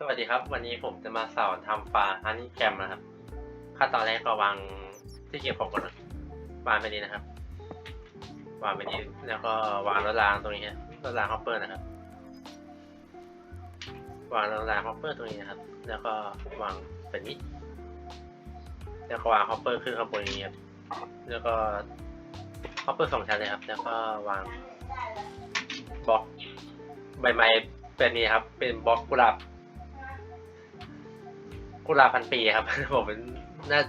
สวัสดีครับ วันนี้ผมจะมาสอนทำฟาฮันนี่แคมนะครับขั้นตอนแรกก็วางที่เก็บของก่อนวางไปนี้นะครับ วางไปนี้แล้วก็วางรถรางตรงนี้ฮะรถรางฮอปเปอร์นะครับ วางรถรางฮอปเปอร์ตรงนี้นะครับ แล้วก็วางแบบนี้ แล้วก็วางฮอปเปอร์ขึ้นข้างบนนี้ครับแล้วก็ฮอปเปอร์สองชั้นเลยครับ แล้วก็วางบล็อกใบไม้แบบนี้ครับ เป็นบล็อกกุหลาบ กุหลาบพันปีครับ ผมนน่า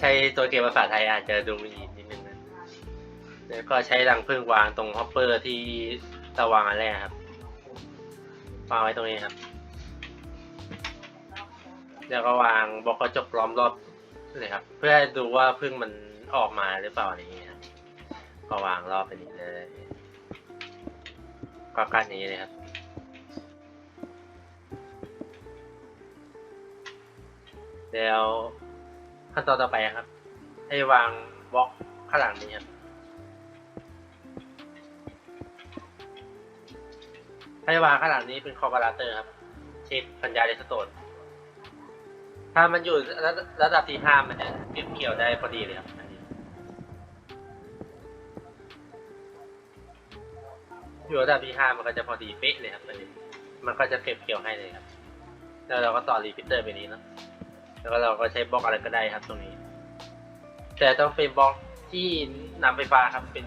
ใช้ตัวเกมภาษาไทยอาจจะดูมีนิดนึงนะแล้วก็ใช้รังผึ้งวางตรงฮอปเปอร์ที่เราวางอันแรกครับวางไว้ตรงนี้ครับ แล้วก็วางบล็อกกระจกล้อมรอบเลยครับ เพื่อให้ดูว่าผึ้งมันออกมาหรือเปล่าอะไรอย่างเงี้ยครับก็วางรอบไปนี้เลยก็กั้นอย่างนี้เลยครับ แล้วขั้นตอนต่อไปครับ ให้วางบล็อกข้างหลังนี้ครับให้วางข้างหลังนี้เป็นคอมพาราเตอร์ครับชิดพัญญาเรสโตนถ้ามันอยู่ระดับที่ห้ามันจะเก็บเกี่ยวได้พอดีเลยครับอยู่ระดับที่ห้ามันก็จะพอดีเป๊ะเลยครับมันก็จะเก็บเกี่ยวให้เลยครับ แล้วเราก็ต่อรีพิเตอร์ไปนี้เนอะ แล้วก็เราก็ใช้บล็อกอะไรก็ได้ครับตรงนี้ แต่ต้องเป็นบล็อกที่นำไฟฟ้าครับเป็น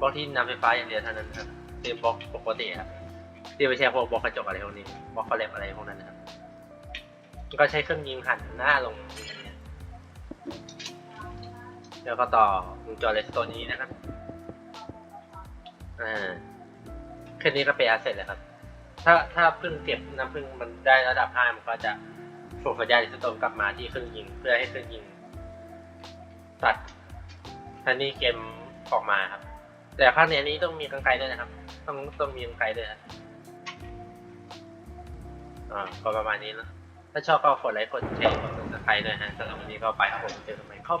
บล็อกที่นำไฟฟ้าอย่างเดียวเท่านั้นครับเป็นบล็อกปกติครับที่ไม่ใช่พวกบล็อกกระจกอะไรพวกนี้บล็อกคอลเลบอะไรพวกนั้นนะครับก็ใช้เครื่องยิงหันหน้าลงเงี้ยแล้วก็ต่อวงจรเลสโตนนี้นะครับอ่าแค่นี้ก็เป็นอาเสร็จแล้วครับ ถ้าถ้าเพิ่งเก็บน้ำพึ่งมันได้ระดับห้ามันก็จะ ส่งสัญญาณดิจิตอลกลับมาที่เครื่องยิง เพื่อให้เครื่องยิงตัดทันนี่เกมออกมาครับ แต่ข้างในนี้ต้องมีกังไกด้วยนะครับ ต้องต้องมีกังไกด้วยครับอ่าก็ประมาณนี้เนะถ้าชอบก็กดไลค์กดแชร์กดซับสไครต์ด้วยฮะสำหรับวันนี้ก็ไปครับผมเจอกันใหม่ครับ